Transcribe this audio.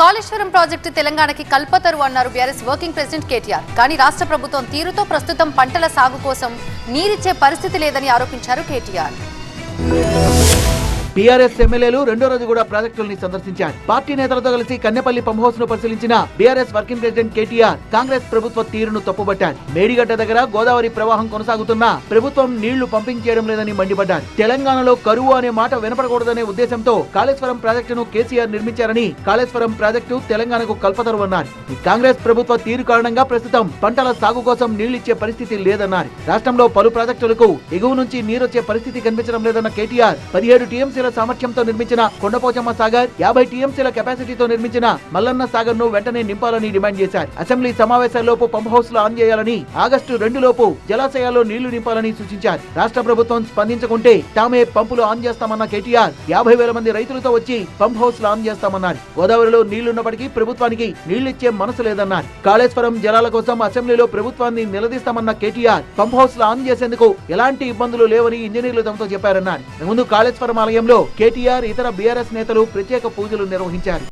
Kaleshwaram project తెలంగాణకి కల్పతరు అన్నారు BRS working president KTR. కానీ రాష్ట్ర ప్రభుత్వం తీరుతో ప్రస్తుతం పంటల సాగు కోసం నీరిచ్చే పరిస్థితి లేదని ఆరోపించారు కేటీఆర్. బీఆర్ఎస్ ఎమ్మెల్యేలు రెండో రోజు కూడా ప్రాజెక్టుల్ని సందర్శించారు. పార్టీ నేతలతో కలిసి కన్నెపల్లి పంప్ హౌస్ను పరిశీలించిన బీఆర్ఎస్ వర్కింగ్ ప్రెసిడెంట్ కేటీఆర్ కాంగ్రెస్ ప్రభుత్వ తీరును తప్పుబట్టారు. మేడిగడ్డ దగ్గర గోదావరి ప్రవాహం కొనసాగుతున్నా ప్రభుత్వం నీళ్ళు పంపింగ్ చేయడం లేదని మండిపడ్డారు. తెలంగాణలో కరువు అనే మాట వినపడకూడదనే ఉద్దేశంతో కాళేశ్వరం ప్రాజెక్టును కేసీఆర్ నిర్మించారని కాళేశ్వరం ప్రాజెక్టు తెలంగాణకు కల్పతరు అన్నారు కాంగ్రెస్ ప్రభుత్వ తీరు కారణంగా ప్రస్తుతం పంటల సాగు కోసం నీళ్ళిచ్చే పరిస్థితి లేదన్నారు. రాష్ట్రంలో పలు ప్రాజెక్టులకు ఎగువ నుంచి నీరొచ్చే పరిస్థితి కనిపించడం లేదన్న కేటీఆర్ పదిహేడు టీఎంసీల సామర్థ్యంతో నిర్మించిన కొండపోచమ్మ సాగర్ యాభై టీఎంసీల కెపాసిటీతో నిర్మించిన మల్లన్న సాగర్ను వెంటనే నింపాలని డిమాండ్ చేశారు. అసెంబ్లీ సమావేశాల్లోపు పంప్ హౌస్లో ఆన్ చేయాలని ఆగస్టు రెండు లోపు జలాశయాల్లో నీళ్ళు నింపాలని సూచించారు. రాష్ట్ర ప్రభుత్వం స్పందించకుంటే తామే పంపులు ఆన్ చేస్తామన్న కేటీఆర్ యాభై వేల మంది రైతులతో వచ్చి పంప్ హౌస్లో ఆన్ చేస్తామన్నారు. గోదావరిలో నీళ్ళున్నప్పటికీ ప్రభుత్వానికి నీళ్ళిచ్చే మనసు లేదన్నారు. కాళేశ్వరం జలాల కోసం అసెంబ్లీలో ప్రభుత్వాన్ని నిలదీస్తామన్న కేటీఆర్ పంప్ హౌస్లో ఆన్ చేసేందుకు ఎలాంటి ఇబ్బందులు లేవని ఇంజనీర్లు తమతో చెప్పారన్నారు. ముందు కాళేశ్వరం ఆలయంలో కేటీఆర్ ఇతర బీఆర్ఎస్ నేతలు ప్రత్యేక పూజలు నిర్వహించారు.